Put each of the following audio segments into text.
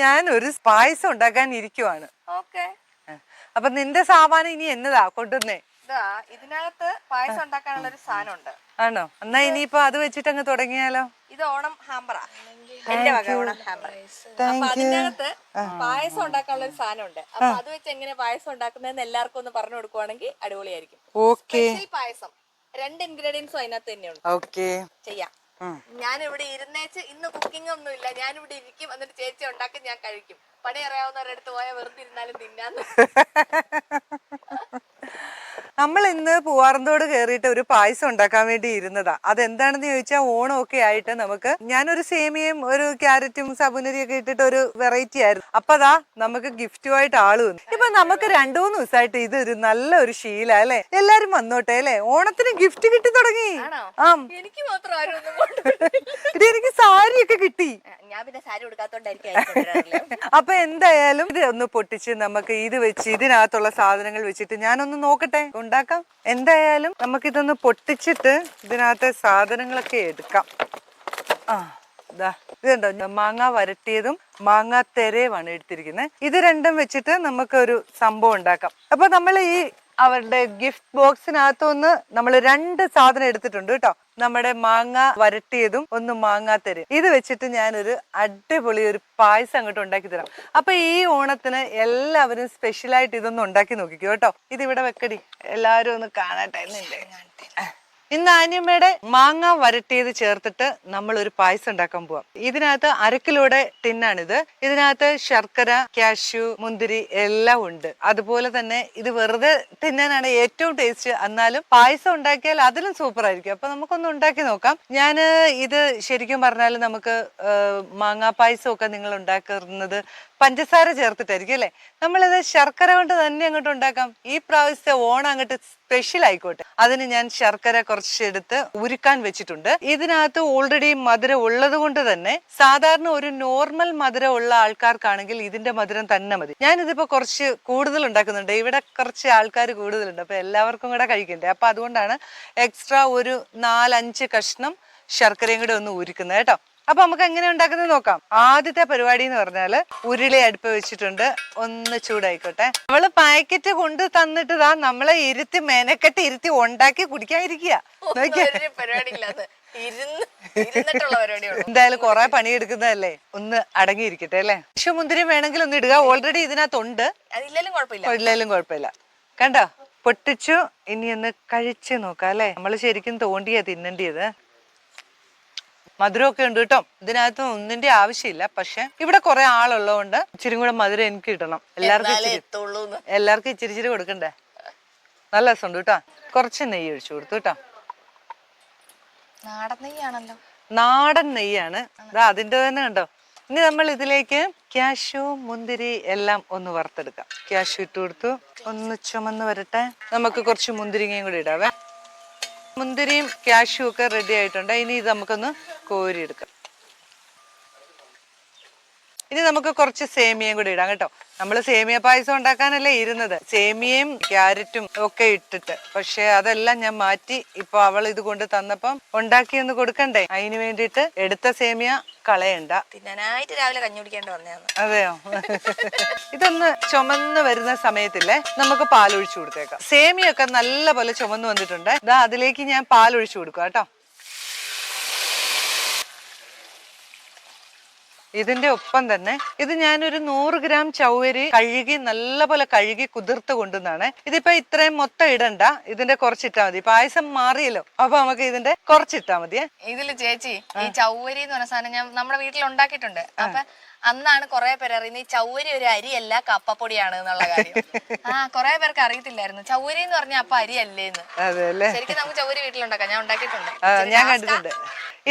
ഞാൻ ഒരു പായസം ഉണ്ടാക്കാൻ ഇരിക്കുവാണ്. ഓക്കെ. അപ്പൊ നിന്റെ സാമാനം ഇനി എന്നതാ കൊണ്ടുവന്നേ? ഇതിനകത്ത് പായസം ഉണ്ടാക്കാനുള്ള ഒരു സാധനം ഉണ്ട് ആണോ? എന്നാ ഇനിയിപ്പോ അത് വെച്ചിട്ട് അങ്ങ് തുടങ്ങിയാലോ? ഇത് ഓണം ഹാമ്പറ എന്റെ വക ഓണം ഹാമ്പറ അപ്പൊ അതിനകത്ത് പായസം ഉണ്ടാക്കാനുള്ള ഒരു സാധനം ഉണ്ട് അപ്പൊ അത് വെച്ച് എങ്ങനെ പായസം ഉണ്ടാക്കുന്നതെന്ന് എല്ലാവർക്കും ഒന്ന് പറഞ്ഞു കൊടുക്കുവാണെങ്കിൽ അടിപൊളിയായിരിക്കും. പായസം. രണ്ട് ഇൻഗ്രീഡിയൻസും അതിനകത്ത് തന്നെയുണ്ട്. ഓക്കെ ചെയ്യാം. ഞാൻ ഇവിടെ ഇരുന്നേച്ച് ഇന്ന് കുക്കിംഗ് ഒന്നും ഇല്ല ഞാൻ ഇവിടെ ഇരിക്കും. എന്നിട്ട് ചേച്ചി ഉണ്ടാക്കി ഞാൻ കഴിക്കും. പണി അറിയാവുന്നവരുടെ അടുത്ത് പോയാൽ വെറുതെ ഇരുന്നാലും തിന്നാന്ന്. നമ്മൾ ഇന്ന് പൂവാറന്തോട് കയറിയിട്ട് ഒരു പായസം ഉണ്ടാക്കാൻ വേണ്ടി ഇരുന്നതാ. അതെന്താണെന്ന് ചോദിച്ചാൽ ഓണമൊക്കെ ആയിട്ട് നമുക്ക് ഞാനൊരു സേമിയയും ഒരു ക്യാരറ്റും സബുനരി ഒക്കെ ഇട്ടിട്ട് ഒരു വെറൈറ്റി ആയിരുന്നു. അപ്പൊ അതാ നമുക്ക് ഗിഫ്റ്റുമായിട്ട് ആൾ വന്നു. ഇപ്പൊ നമുക്ക് രണ്ടു മൂന്ന് ദിവസമായിട്ട് ഇത് ഒരു നല്ല ഒരു ശീല അല്ലെ? എല്ലാരും വന്നോട്ടെ അല്ലെ? ഓണത്തിന് ഗിഫ്റ്റ് കിട്ടി തുടങ്ങി? ആ. എനിക്ക് മാത്രം എനിക്ക് സാരിയൊക്കെ കിട്ടി. ഞാൻ പിന്നെ സാരി കൊടുക്കാത്തോണ്ടായിരിക്കും. അപ്പൊ എന്തായാലും ഇത് ഒന്ന് പൊട്ടിച്ച് നമുക്ക് ഇത് വെച്ച് ഇതിനകത്തുള്ള സാധനങ്ങൾ വെച്ചിട്ട് ഞാനൊന്ന് നോക്കട്ടെ. ഉണ്ടാക്കാം. എന്തായാലും നമുക്കിതൊന്ന് പൊട്ടിച്ചിട്ട് ഇതിനകത്തെ സാധനങ്ങളൊക്കെ എടുക്കാം. ആ ഇതാ ഇതുണ്ടോ? മാങ്ങ വരട്ടിയതും മാങ്ങ തെരയുമാണ് എടുത്തിരിക്കുന്നത്. ഇത് രണ്ടും വെച്ചിട്ട് നമുക്കൊരു സംഭവം ഉണ്ടാക്കാം. അപ്പൊ നമ്മൾ ഈ അവരുടെ ഗിഫ്റ്റ് ബോക്സിനകത്തുനിന്ന് നമ്മൾ രണ്ട് സാധനം എടുത്തിട്ടുണ്ട് കേട്ടോ. നമ്മുടെ മാങ്ങ വരട്ടിയതും ഒന്ന് മാങ്ങാത്തരും ഇത് വെച്ചിട്ട് ഞാനൊരു അടിപൊളി ഒരു പായസം അങ്ങോട്ട് ഉണ്ടാക്കി തരാം. അപ്പൊ ഈ ഓണത്തിന് എല്ലാവരും സ്പെഷ്യലായിട്ട് ഇതൊന്നും ഉണ്ടാക്കി നോക്കിക്കോ കേട്ടോ. ഇത് ഇവിടെ വെക്കടി. എല്ലാവരും ഒന്ന് കാണട്ടെ. ഇന്ന് ആനിയമ്മയുടെ മാങ്ങ വരട്ടിയത് ചേർത്തിട്ട് നമ്മൾ ഒരു പായസം ഉണ്ടാക്കാൻ പോവാം. ഇതിനകത്ത് അരക്കിലൂടെ ടിന്നാണിത്. ഇതിനകത്ത് ശർക്കര കാഷ്യൂ മുന്തിരി എല്ലാം ഉണ്ട്. അതുപോലെ തന്നെ ഇത് വെറുതെ തിന്നാനാണ് ഏറ്റവും ടേസ്റ്റ്. എന്നാലും പായസം ഉണ്ടാക്കിയാൽ അതിലും സൂപ്പർ ആയിരിക്കും അപ്പൊ നമുക്കൊന്ന് ഉണ്ടാക്കി നോക്കാം. ഞാൻ ഇത് ശരിക്കും പറഞ്ഞാൽ നമുക്ക് മാങ്ങാ പായസം ഒക്കെ നിങ്ങൾ ഉണ്ടാക്കുന്നത് പഞ്ചസാര ചേർത്തിട്ടായിരിക്കും അല്ലെ? നമ്മളിത് ശർക്കര കൊണ്ട് തന്നെ അങ്ങോട്ട് ഉണ്ടാക്കാം. ഈ പ്രാവശ്യത്തെ ഓണം അങ്ങോട്ട് സ്പെഷ്യൽ ആയിക്കോട്ടെ. അതിന് ഞാൻ ശർക്കര കുറച്ചെടുത്ത് ഉരുക്കാൻ വെച്ചിട്ടുണ്ട്. ഇതിനകത്ത് ഓൾറെഡി മധുരം ഉള്ളത് കൊണ്ട് തന്നെ സാധാരണ ഒരു നോർമൽ മധുരം ഉള്ള ആൾക്കാർക്കാണെങ്കിൽ ഇതിന്റെ മധുരം തന്നെ മതി. ഞാനിതിപ്പോ കുറച്ച് കൂടുതൽ ഉണ്ടാക്കുന്നുണ്ട്. ഇവിടെ കുറച്ച് ആൾക്കാർ കൂടുതലുണ്ട്. അപ്പൊ എല്ലാവർക്കും കൂടെ കഴിക്കണ്ടേ? അപ്പൊ അതുകൊണ്ടാണ് എക്സ്ട്രാ ഒരു നാലഞ്ച് കഷ്ണം ശർക്കരയും കൂടെ ഒന്ന് ഉരുക്കുന്നത് കേട്ടോ. അപ്പൊ നമുക്ക് എങ്ങനെ ഉണ്ടാക്കുന്നത് നോക്കാം. ആദ്യത്തെ പരിപാടി എന്ന് പറഞ്ഞാൽ ഉരുളി അടുപ്പ് വെച്ചിട്ടുണ്ട്. ഒന്ന് ചൂടായിക്കോട്ടെ. നമ്മൾ പാക്കറ്റ് കൊണ്ട് തന്നിട്ട് ദാ നമ്മളെ ഇരുത്തി മെനക്കെട്ട് ഇരുത്തി ഉണ്ടാക്കി കുടിക്കാതിരിക്കുക. എന്തായാലും കുറെ പണിയെടുക്കുന്നതല്ലേ? ഒന്ന് അടങ്ങിയിരിക്കട്ടെ അല്ലേ? പശു മുന്തിരി വേണമെങ്കിൽ ഒന്ന് ഇടുക. ഓൾറെഡി ഇതിനകത്തുണ്ട്. ഇല്ലാലും കുഴപ്പമില്ല. കണ്ടോ? പൊട്ടിച്ചു. ഇനി ഒന്ന് കഴിച്ചു നോക്കാം അല്ലേ? നമ്മൾ ശരിക്കും തോണ്ടിയാ തിന്നേണ്ടിയത്. മധുരമൊക്കെ ഉണ്ട് കേട്ടോ. ഇതിനകത്ത് ഒന്നിന്റെ ആവശ്യമില്ല. പക്ഷെ ഇവിടെ കുറെ ആളുള്ളതുകൊണ്ട് ഇച്ചിരി കൂടെ മധുരം എനിക്ക് കിട്ടണം. എല്ലാവർക്കും എല്ലാവർക്കും ഇച്ചിരി ഇച്ചിരി കൊടുക്കണ്ടേ? നല്ല രസമുണ്ട് കേട്ടോ. കുറച്ച് നെയ്യ് ഒഴിച്ചു കൊടുത്തു കേട്ടോ. നാടൻ നെയ്യാണല്ലോ. നാടൻ നെയ്യാണ്. ദാ അതിന്റെ തന്നെ കണ്ടോ? ഇനി നമ്മൾ ഇതിലേക്ക് ക്യാഷു മുന്തിരി എല്ലാം ഒന്ന് വറുത്തെടുക്കാം. ക്യാഷു ഇട്ട് കൊടുത്തു. ഒന്ന് ചുമന്ന് വരട്ടെ. നമുക്ക് കുറച്ച് മുന്തിരിങ്ങയും കൂടി ഇടാവേ. മുന്തിരിയും കാഷ്യൂ ഒക്കെ റെഡി ആയിട്ടുണ്ട്. ഇനി ഇത് നമുക്കൊന്ന് കോരിയെടുക്കാം. ഇനി നമുക്ക് കുറച്ച് സേമിയയും കൂടി ഇടാം കേട്ടോ. നമ്മൾ സേമിയ പായസം ഉണ്ടാക്കാനല്ലേ ഇരുന്നത്. സേമിയയും ക്യാരറ്റും ഒക്കെ ഇട്ടിട്ട്. പക്ഷെ അതെല്ലാം ഞാൻ മാറ്റി ഇപ്പൊ അവൾ ഇത് കൊണ്ട് തന്നപ്പം ഉണ്ടാക്കിയൊന്ന് കൊടുക്കണ്ടേ? അതിന് വേണ്ടിയിട്ട് എടുത്ത സേമിയ കളയണ്ട. തിന്നാനായിട്ട് രാവിലെ കഞ്ഞി കുടിക്കേണ്ട വന്നതാണ് അതെയോ? ഇതൊന്ന് ചുമന്ന് വരുന്ന സമയത്തില്ലേ നമുക്ക് പാലൊഴിച്ചു കൊടുത്തേക്കാം. സേമിയൊക്കെ നല്ല പോലെ ചുമന്ന് വന്നിട്ടുണ്ട്. ഇതാ അതിലേക്ക് ഞാൻ പാലൊഴിച്ചു കൊടുക്കാം കേട്ടോ. ഇതിന്റെ ഒപ്പം തന്നെ ഇത് ഞാനൊരു നൂറ് ഗ്രാം ചൗവരി കഴുകി നല്ലപോലെ കഴുകി കുതിർത്ത് കൊണ്ടുവന്നാണ്. ഇതിപ്പോ ഇത്രയും മൊത്തം ഇടണ്ട. ഇതിന്റെ കുറച്ചിട്ടാ മതി. പായസം മാറിയല്ലോ. അപ്പൊ നമുക്ക് ഇതിന്റെ കുറച്ചിട്ടാ മതിയേ. ഇതിൽ ചേച്ചി ഈ ചൗവരി എന്ന് പറഞ്ഞ സാധനം ഞാൻ നമ്മുടെ വീട്ടിൽ ഉണ്ടാക്കിയിട്ടുണ്ട്. അപ്പൊ അന്നാണ് കുറെ പേര് അറിയുന്നത് ഈ ചൗവരി ഒരു അരിയല്ല കപ്പപ്പൊടിയാണ് എന്നുള്ള കാര്യം. ആ കുറെ പേർക്ക് അറിയത്തില്ലായിരുന്നു. ചൗവരി എന്ന് പറഞ്ഞാൽ അപ്പൊ അരിയല്ലേന്ന്. ശരിക്കും നമുക്ക് ചൗവരി വീട്ടിലുണ്ടാക്കാം. ഞാൻ ഉണ്ടാക്കിയിട്ടുണ്ട്. ഞാൻ കണ്ടിട്ടുണ്ട്.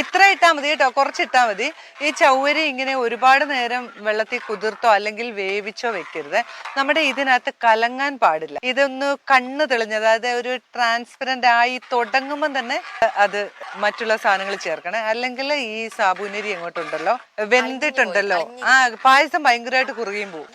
ഇത്ര ഇട്ടാ മതി കേട്ടോ. കുറച്ചിട്ടാ മതി. ഈ ചൗവരി ഇങ്ങനെ ഒരുപാട് നേരം വെള്ളത്തിൽ കുതിർത്തോ അല്ലെങ്കിൽ വേവിച്ചോ വെക്കരുത്. നമ്മുടെ ഇതിനകത്ത് കലങ്ങാൻ പാടില്ല. ഇതൊന്ന് കണ്ണ് തെളിഞ്ഞ അതായത് ഒരു ട്രാൻസ്പെറന്റ് ആയി തുടങ്ങുമ്പോൾ തന്നെ അത് മറ്റുള്ള സാധനങ്ങൾ ചേർക്കണേ. അല്ലെങ്കിൽ ഈ സാബുനരി എങ്ങോട്ടുണ്ടല്ലോ? വെന്തിട്ടുണ്ടല്ലോ. ആ പായസം ഭയങ്കരമായിട്ട് കുറുകയും പോകും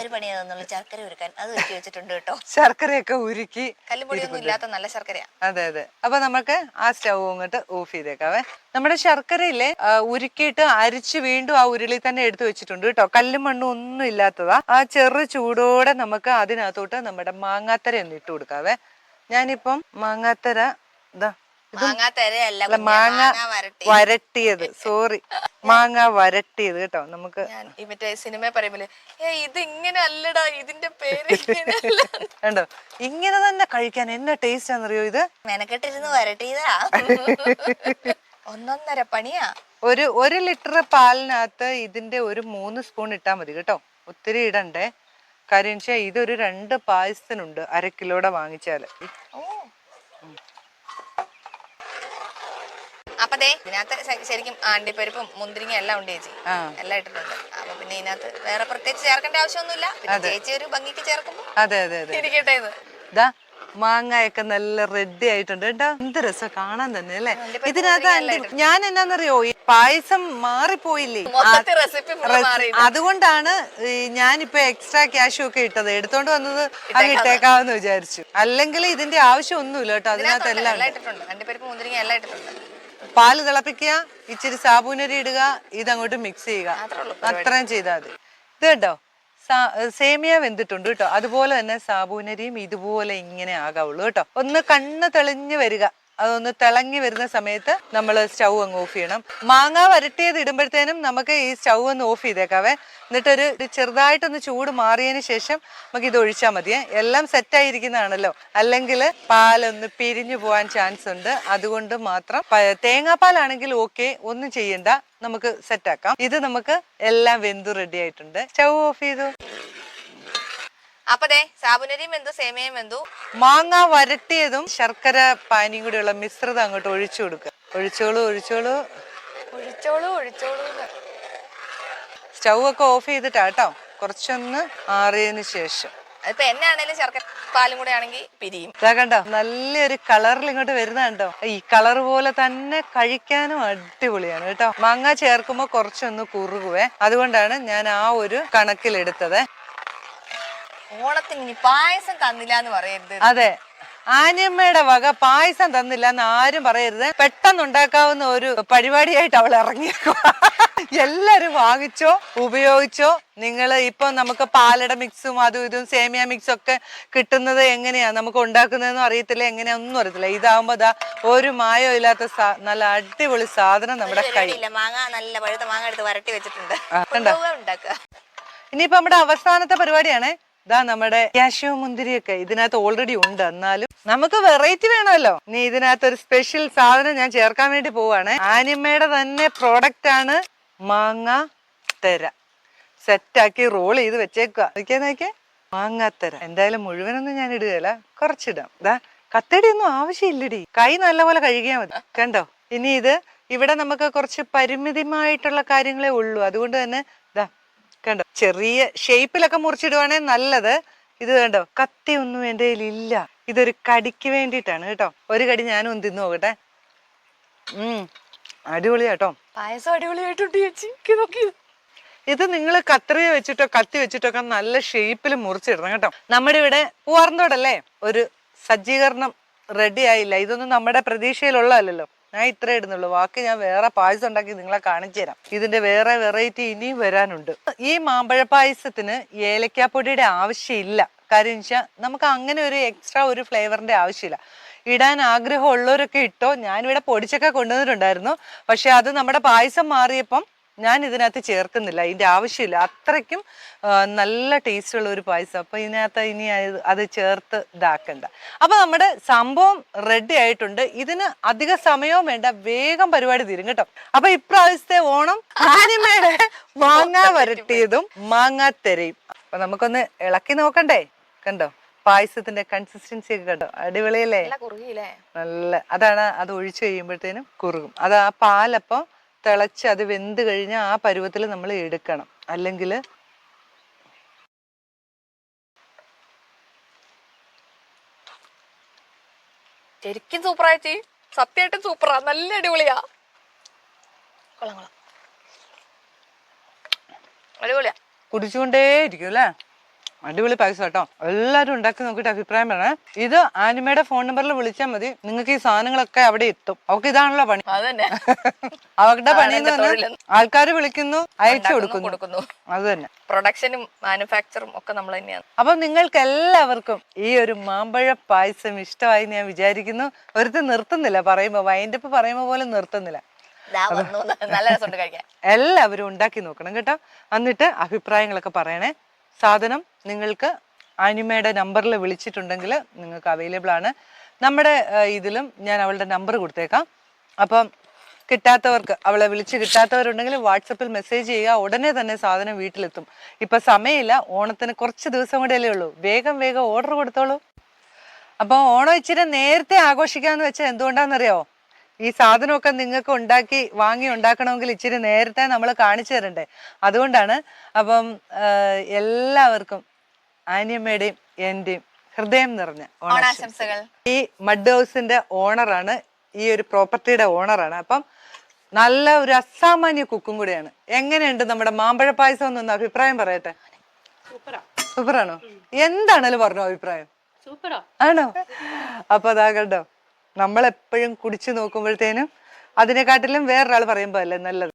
ഒരു പണിയാ തോന്നുള്ളൂ ശർക്കര ഉരുക്കാൻ അത് ഒരുക്കി വെച്ചിട്ടുണ്ട് കേട്ടോ. ശർക്കരയൊക്കെ ഉരുക്കി കല്ലുപൊടിയൊന്നും ഇല്ലാത്ത നല്ല ശർക്കരയാ. അതെ അതെ. അപ്പൊ നമുക്ക് ആ സ്റ്റൗ അങ്ങോട്ട് ഓഫ് ചെയ്തേക്കാവേ. നമ്മുടെ ശർക്കരയിലെ ആ, ഉരുക്കിയിട്ട് അരിച്ച് വീണ്ടും ആ ഉരുളി തന്നെ എടുത്തു വെച്ചിട്ടുണ്ട് കേട്ടോ. കല്ലും മണ്ണും ഒന്നും ഇല്ലാത്തതാ. ആ ചെറു ചൂടോടെ നമുക്ക് അതിനകത്തോട്ട് നമ്മുടെ മാങ്ങാത്തര ഒന്ന് ഇട്ട് കൊടുക്കാവേ. ഞാനിപ്പം മാങ്ങാത്തര ഇതാ മാങ്ങാ തെരയല്ല മാങ്ങ മാങ്ങ വരട്ടി. വരട്ടിയത്. സോറി. മാങ്ങ വരട്ടിയത് കേട്ടോ നമുക്ക് മറ്റേ സിനിമ പറയുമ്പോൾ ഇത് ഇങ്ങനെ അല്ലടാ ഇതിന്റെ പേര് കണ്ടോ? ഇങ്ങനെ തന്നെ കഴിക്കാൻ എന്നാ ടേസ്റ്റ് ആണെന്നറിയോ ഇത്? മെനക്കെട്ടിരുന്ന് വരട്ടിയതാ. ഒന്നൊന്നര പണിയാ. ഒരു ഒരു ലിറ്റർ പാലിനകത്ത് ഇതിന്റെ ഒരു മൂന്ന് സ്പൂൺ ഇട്ടാൽ മതി കേട്ടോ. ഒത്തിരി ഇടണ്ടേ. കാര്യം വെച്ചാൽ ഇതൊരു രണ്ട് പായസത്തിനുണ്ട് അര കിലോടെ വാങ്ങിച്ചാൽ. ഓ അപ്പൊ ദേ ഇതിനകത്ത് ശരിക്കും ആണ്ടിപ്പരിപ്പും മുന്തിരിങ്ങ എല്ലാം ഉണ്ട് ചേച്ചി. എല്ലാം ഇട്ടിട്ടുണ്ട്. അപ്പൊ പിന്നെ ഇതിനകത്ത് വേറെ പ്രത്യേകിച്ച് ചേർക്കേണ്ട ആവശ്യമൊന്നുമില്ല. ചേച്ചി ഒരു ഭംഗിക്ക് ചേർക്കുമ്പോ അതെ അതെ ഇരിക്കട്ടെ ഇത്. മാങ്ങയൊക്കെ നല്ല റെഡി ആയിട്ടുണ്ട്. കേട്ടോ എന്ത് രസം കാണാൻ തന്നെ അല്ലേ? ഇതിനകത്ത് ഞാൻ എന്നാന്നറിയോ ഈ പായസം മാറിപ്പോയില്ലേ? അതുകൊണ്ടാണ് ഞാൻ ഞാനിപ്പോ എക്സ്ട്രാ ക്യാഷും ഒക്കെ ഇട്ടത്. എടുത്തോണ്ട് വന്നത് അങ്ങ് ഇട്ടേക്കാവെന്ന് വിചാരിച്ചു. അല്ലെങ്കിൽ ഇതിന്റെ ആവശ്യം ഒന്നുമില്ല കേട്ടോ അതിനകത്ത് എല്ലാം പാൽ തിളപ്പിക്കുക ഇച്ചിരി സാബൂനരി ഇടുക ഇതങ്ങോട്ട് മിക്സ് ചെയ്യുക. അത്രയും ചെയ്താൽ മതി. ഇത് കേട്ടോ സേമിയ വെന്തിട്ടുണ്ട് കേട്ടോ. അതുപോലെ തന്നെ സാബൂനരിയും ഇതുപോലെ ഇങ്ങനെ ആകാവുള്ളൂ കേട്ടോ. ഒന്ന് കണ്ണ് തെളിഞ്ഞു വരിക. അതൊന്ന് തിളങ്ങി വരുന്ന സമയത്ത് നമ്മൾ സ്റ്റൗ അങ്ങ് ഓഫ് ചെയ്യണം. മാങ്ങ വരട്ടിയത് ഇടുമ്പോഴത്തേനും നമുക്ക് ഈ സ്റ്റൗ ഒന്ന് ഓഫ് ചെയ്തേക്കാവേ. എന്നിട്ടൊരു ചെറുതായിട്ടൊന്ന് ചൂട് മാറിയതിന് ശേഷം നമുക്ക് ഇത് ഒഴിച്ചാൽ മതി. എല്ലാം സെറ്റായിരിക്കുന്നതാണല്ലോ അല്ലെങ്കിൽ പാലൊന്ന് പിരിഞ്ഞു പോകാൻ ചാൻസ് ഉണ്ട്. അതുകൊണ്ട് മാത്രം തേങ്ങാപ്പാലാണെങ്കിൽ ഓക്കെ ഒന്നും ചെയ്യണ്ട. നമുക്ക് സെറ്റാക്കാം ഇത് നമുക്ക് എല്ലാം വെന്തു റെഡി ആയിട്ടുണ്ട്. സ്റ്റൗ ഓഫ് ചെയ്തു. അപ്പൊ ദേ സാബുനരിയും എന്തു സേമിയയും എന്തു? മാങ്ങ വരട്ടിയതും ശർക്കര പാനിയും കൂടിയുള്ള മിശ്രിതം അങ്ങോട്ട് ഒഴിച്ചു കൊടുക്കുക. ഒഴിച്ചോളൂ ഒഴിച്ചോളൂ. ഒഴിച്ചോളൂ ഒഴിച്ചോളൂ. സ്റ്റൗ ഒക്കെ ഓഫ് ചെയ്തിട്ടാ കേട്ടോ കുറച്ചൊന്ന് ആറിയതിന് ശേഷം. എന്നെ ആണെങ്കിലും ശർക്കര പാലും കൂടെ ആണെങ്കിൽ പിരിയും. ഇതാ കണ്ടോ നല്ലൊരു കളറിൽ ഇങ്ങോട്ട് വരുന്ന കണ്ടോ. ഈ കളർ പോലെ തന്നെ കഴിക്കാനും അടിപൊളിയാണ് കേട്ടോ. മാങ്ങ ചേർക്കുമ്പോൾ കുറച്ചൊന്ന് കുറുകുവേ. അതുകൊണ്ടാണ് ഞാൻ ആ ഒരു കണക്കിലെടുത്തത്. ഓണത്തിന് ഇനി പായസം തന്നില്ല എന്ന് പറയരുത്. അതെ. ആനിയമ്മയുടെ വക പായസം തന്നില്ല എന്ന് ആരും പറയരുത്. പെട്ടെന്ന് ഉണ്ടാക്കാവുന്ന ഒരു പരിപാടിയായിട്ട് അവൾ ഇറങ്ങിയേക്കുക എല്ലാരും വാങ്ങിച്ചോ ഉപയോഗിച്ചോ. നിങ്ങൾ ഇപ്പൊ നമുക്ക് പാലട മിക്സും അതും ഇതും സേമിയ മിക്സും ഒക്കെ കിട്ടുന്നത് എങ്ങനെയാ? നമുക്ക് ഉണ്ടാക്കുന്നതെന്നും അറിയത്തില്ല എങ്ങനെയാ? ഒന്നും അറിയത്തില്ല. ഇതാവുമ്പോ ദാ ഒരു മായോ ഇല്ലാത്ത നല്ല അടിപൊളി സാധനം നമ്മുടെ കൈ. മാങ്ങ നല്ല പഴുത്ത മാങ്ങ എടുത്ത് വരട്ടി വെച്ചിട്ടുണ്ട്. ഇനിയിപ്പോ നമ്മുടെ അവസാനത്തെ പരിപാടിയാണേ. ഇതാ നമ്മുടെ കാഷ്യൂ മുന്തിരിയൊക്കെ ഇതിനകത്ത് ഓൾറെഡി ഉണ്ട്. എന്നാലും നമുക്ക് വെറൈറ്റി വേണമല്ലോ. നീ ഇതിനകത്ത് ഒരു സ്പെഷ്യൽ സാധനം ഞാൻ ചേർക്കാൻ വേണ്ടി പോവാണ്. ആനിമയുടെ തന്നെ പ്രോഡക്റ്റ് ആണ് മാങ്ങ തെര. സെറ്റാക്കി റോൾ ചെയ്ത് വെച്ചേക്കുക നോക്കിയാ നോക്കിയേ. മാങ്ങാത്തര എന്തായാലും മുഴുവനൊന്നും ഞാൻ ഇടുകയില്ല. കുറച്ചിടാം. ഇതാ കത്തടിയൊന്നും ആവശ്യമില്ലടി. കൈ നല്ലപോലെ കഴുകിയാൽ മതി. കണ്ടോ? ഇനി ഇത് ഇവിടെ നമുക്ക് കുറച്ച് പരിമിതമായിട്ടുള്ള കാര്യങ്ങളേ ഉള്ളൂ. അതുകൊണ്ട് തന്നെ കണ്ടോ? ചെറിയ ഷേപ്പിലൊക്കെ മുറിച്ചിടുവാണെങ്കിൽ നല്ലത്. ഇത് കണ്ടോ? കത്തി ഒന്നും എന്റെ കയ്യിൽ ഇല്ല ഇതൊരു കടിക്ക് വേണ്ടിയിട്ടാണ് കേട്ടോ. ഒരു കടി ഞാനും ഒന്ന് തിന്നു നോക്കട്ടെ. ഉം അടിപൊളിയാട്ടോ പായസം അടിപൊളിയായിട്ടുണ്ട് ചേച്ചി. നോക്കി. ഇത് നിങ്ങൾ കത്രിക വെച്ചിട്ടോ കത്തി വെച്ചിട്ടോ ഒക്കെ നല്ല ഷേപ്പിൽ മുറിച്ചിടണം കേട്ടോ. നമ്മുടെ ഇവിടെ പൂവാർന്നോടല്ലേ ഒരു സജ്ജീകരണം റെഡി ആയില്ല. ഇതൊന്നും നമ്മുടെ പ്രതീക്ഷയിലുള്ളതല്ലല്ലോ. ഞാൻ ഇത്രേ ഇടുന്നുള്ളൂ. ബാക്കി ഞാൻ വേറെ പായസം ഉണ്ടാക്കി നിങ്ങളെ കാണിച്ചു തരാം. ഇതിന്റെ വേറെ വെറൈറ്റി ഇനിയും വരാനുണ്ട്. ഈ മാമ്പഴ പായസത്തിന് ഏലക്കാപ്പൊടിയുടെ ആവശ്യമില്ല. കാര്യം വെച്ചാൽ നമുക്ക് അങ്ങനെ ഒരു എക്സ്ട്രാ ഒരു ഫ്ലേവറിന്റെ ആവശ്യമില്ല. ഇടാൻ ആഗ്രഹമുള്ളവരൊക്കെ ഇട്ടോ. ഞാനിവിടെ പൊടിച്ചൊക്കെ കൊണ്ടുവന്നിട്ടുണ്ടായിരുന്നു. പക്ഷെ അത് നമ്മുടെ പായസം മാറിയപ്പം ഞാൻ ഇതിനകത്ത് ചേർക്കുന്നില്ല. ഇതിന്റെ ആവശ്യമില്ല. അത്രയ്ക്കും നല്ല ടേസ്റ്റ് ഉള്ള ഒരു പായസം. അപ്പൊ ഇതിനകത്ത് ഇനി അത് ചേർത്ത് ഇതാക്കണ്ട. അപ്പൊ നമ്മുടെ സംഭവം റെഡി ആയിട്ടുണ്ട്. ഇതിന് അധിക സമയവും വേണ്ട. വേഗം പരിപാടി തീരും കേട്ടോ. അപ്പൊ ഇപ്രാവശ്യത്തെ ഓണം ആനിമയുടെ മാങ്ങ വരട്ടിയതും മാങ്ങാത്തെരയും അപ്പൊ നമുക്കൊന്ന് ഇളക്കി നോക്കണ്ടേ? കണ്ടോ? പായസത്തിന്റെ കൺസിസ്റ്റൻസി ഒക്കെ കണ്ടോ? അടിപൊളിയല്ലേ? നല്ല അതാണ് അത് ഒഴിച്ചു കഴിയുമ്പോഴത്തേനും കുറുകും. അത് ആ പാലപ്പം തിളച്ച് അത് വെന്ത് കഴിഞ്ഞാൽ ആ പരുവത്തിൽ നമ്മൾ എടുക്കണം. അല്ലെങ്കിൽ ശരിക്കും സൂപ്പറാ ചേച്ചി സത്യമായിട്ടും സൂപ്പറാ നല്ല അടിപൊളിയാ. കൊള്ളാം കൊള്ളാം. അടിപൊളിയാ. കുടിച്ചുകൊണ്ടേ ഇരിക്കും അല്ലേ? അടിപൊളി പായസം കേട്ടോ എല്ലാവരും ഉണ്ടാക്കി നോക്കിയിട്ട് അഭിപ്രായം പറയണേ. ഇത് ആനിമയുടെ ഫോൺ നമ്പറിൽ വിളിച്ചാൽ മതി. നിങ്ങൾക്ക് ഈ സാധനങ്ങളൊക്കെ അവിടെ എത്തും. അവർക്ക് ഇതാണല്ലോ പണി. അവരുടെ പണി എന്ന് എന്റെ പറഞ്ഞാൽ ആൾക്കാർ വിളിക്കുന്നു അയച്ചു കൊടുക്കുന്നു. അത് തന്നെ. പ്രൊഡക്ഷനും മാനുഫാക്ചറും ഒക്കെ നമ്മൾ തന്നെയാണ്. അപ്പൊ നിങ്ങൾക്ക് എല്ലാവർക്കും ഈ ഒരു മാമ്പഴ പായസം ഇഷ്ടമായി ഞാൻ വിചാരിക്കുന്നു. ഒരുത്ത് നിർത്തുന്നില്ല. പറയുമ്പോ വൈൻഡപ്പ് പറയുമ്പോ പോലെ നിർത്തുന്നില്ല. എല്ലാവരും ഉണ്ടാക്കി നോക്കണം കേട്ടോ. എന്നിട്ട് അഭിപ്രായങ്ങളൊക്കെ പറയണേ. സാധനം നിങ്ങൾക്ക് അനിമയുടെ നമ്പറിൽ വിളിച്ചിട്ടുണ്ടെങ്കിൽ നിങ്ങൾക്ക് അവൈലബിൾ ആണ്. നമ്മുടെ ഇതിലും ഞാൻ അവളുടെ നമ്പർ കൊടുത്തേക്കാം. അപ്പം കിട്ടാത്തവർക്ക് അവളെ വിളിച്ച് കിട്ടാത്തവരുണ്ടെങ്കിൽ വാട്സപ്പിൽ മെസ്സേജ് ചെയ്യുക ഉടനെ തന്നെ സാധനം വീട്ടിലെത്തും. ഇപ്പൊ സമയമില്ല ഓണത്തിന് കുറച്ച് ദിവസം കൂടെ അല്ലേ ഉള്ളൂ. വേഗം വേഗം ഓർഡർ കൊടുത്തോളൂ. അപ്പോൾ ഓണം ഇച്ചിരി നേരത്തെ ആഘോഷിക്കാന്ന് വെച്ചാൽ എന്തുകൊണ്ടാണെന്നറിയാവോ? ഈ സാധനമൊക്കെ നിങ്ങൾക്ക് ഉണ്ടാക്കി വാങ്ങി ഉണ്ടാക്കണമെങ്കിൽ ഇച്ചിരി നേരത്തെ നമ്മൾ കാണിച്ചു തരണ്ടേ? അതുകൊണ്ടാണ് അപ്പം എല്ലാവർക്കും ആനിയമ്മയുടെയും എന്റെയും ഹൃദയം നിറഞ്ഞ ഓണാശംസകൾ. ഈ മഡ് ഹൗസിന്റെ ഓണറാണ് ഈ ഒരു പ്രോപ്പർട്ടിയുടെ ഓണറാണ്. അപ്പം നല്ല ഒരു അസാമാന്യ കുക്കും കൂടിയാണ്. എങ്ങനെയുണ്ട് നമ്മുടെ മാമ്പഴ പായസം എന്നൊന്ന് അഭിപ്രായം പറയട്ടെ? സൂപ്പറാണോ? എന്താണല്ലോ പറഞ്ഞോ അഭിപ്രായം? സൂപ്പറാ. ആണോ? അപ്പൊ അതാ കണ്ടോ നമ്മളെപ്പോഴും കുടിച്ചു നോക്കുമ്പോഴത്തേനും അതിനെക്കാട്ടിലും വേറൊരാൾ പറയുമ്പോൾ അല്ലേ നല്ലത്?